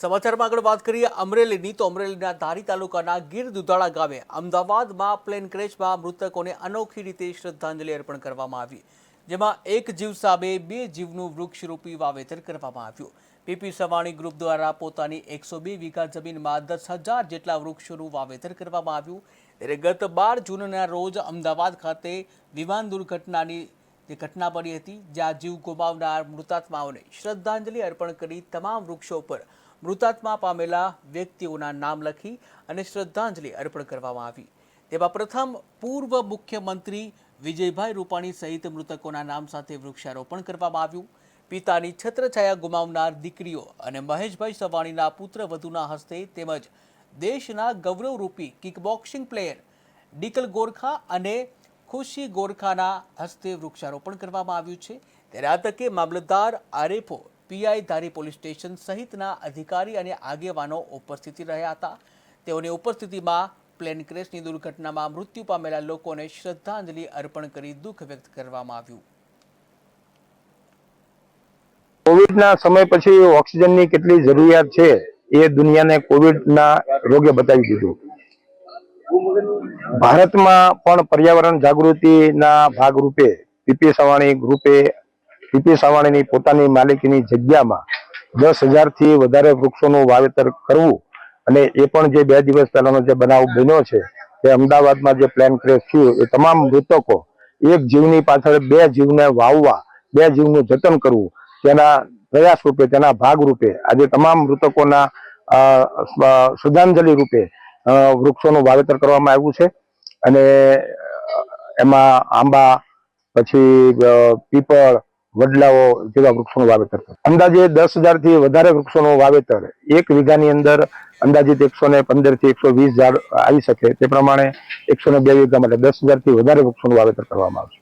સમાચારમાં આગળ વાત કરીએ અમરેલીની, તો અમરેલીના ધારી તાલુકાના ગીર દુધાળા ગામે અમદાવાદમાં પ્લેન ક્રેશમાં મૃતકોને અનોખી રીતે શ્રદ્ધાંજલિ અર્પણ કરવામાં આવી. જેમાં એક જીવ સામે બે જીવનું વૃક્ષરૂપી વાવેતર કરવામાં આવ્યું. પીપી સવાણી ગ્રુપ દ્વારા પોતાની એકસો બે વીઘા જમીનમાં દસ હજાર જેટલા વૃક્ષોનું વાવેતર કરવામાં આવ્યું. ત્યારે ગત બાર જૂનના રોજ અમદાવાદ ખાતે વિમાન દુર્ઘટનાની જે ઘટના બની હતી, જ્યાં જીવ ગુમાવનાર મૃતાત્માઓને શ્રદ્ધાંજલિ અર્પણ કરી તમામ વૃક્ષો પર મૃતાત્મા પામેલા વ્યક્તિઓના નામ લખી અને શ્રદ્ધાંજલિ અર્પણ કરવામાં આવી. તેમાં પ્રથમ પૂર્વ મુખ્યમંત્રી વિજયભાઈ રૂપાણી સહિત મૃતકોના નામ સાથે વૃક્ષારોપણ કરવામાં આવ્યું. પિતાની છત્રછાયા ગુમાવનાર દીકરીઓ અને મહેશભાઈ સવાણીના પુત્ર વધુના હસ્તે તેમજ દેશના ગૌરવરૂપી કિકબોક્સિંગ પ્લેયર ડિકલ ગોરખા અને ખુશી ગોરખાના હસ્તે વૃક્ષારોપણ કરવામાં આવ્યું છે. ત્યારે આ તકે મામલતદાર આરેફો પીઆઈ ધારી પોલીસ સ્ટેશન સહિતના અધિકારી અને આગેવાનો ઉપસ્થિત રહ્યા હતા. તેઓની ઉપસ્થિતિમાં પ્લેન ક્રેશની દુર્ઘટનામાં મૃત્યુ પામેલા લોકોને શ્રદ્ધાંજલિ અર્પણ કરી દુઃખ વ્યક્ત કરવામાં આવ્યું. કોવિડના સમય પછી ઓક્સિજનની કેટલી જરૂરિયાત છે એ દુનિયાને કોવિડના રોગે બતાવી દીધું. ભારતમાં પણ પર્યાવરણ જાગૃતિના ભાગરૂપે પીપી સવાણી ગ્રુપે, પીપી સવાણીની પોતાની માલિકીની જગ્યામાં દસ હજારથી વધારે વૃક્ષોનું વાવેતર કરવું અને એ પણ જે બે દિવસ પહેલાનો જે બનાવ બન્યો છે તે અમદાવાદમાં જે પ્લેન ક્રેશ થયું, એ તમામ મૃતકો એક જીવની પાછળ બે જીવને વાવવા, બે જીવનું જતન કરવું, તેના પ્રયાસ રૂપે, તેના ભાગ રૂપે આજે તમામ મૃતકોના શ્રદ્ધાંજલિ રૂપે વૃક્ષોનું વાવેતર કરવામાં આવ્યું છે. અને એમાં આંબા, પછી પીપળ, વડલાઓ જેવા વૃક્ષોનું વાવેતર. અંદાજે દસ હજારથી વધારે વૃક્ષોનું વાવેતર એક વીઘાની અંદર અંદાજિત એકસો ને પંદરથી એકસો વીસ ઝાડ આવી શકે. તે પ્રમાણે એકસો ને બે વીઘા માટે દસ હજારથી વધારે વૃક્ષોનું વાવેતર કરવામાં આવશે.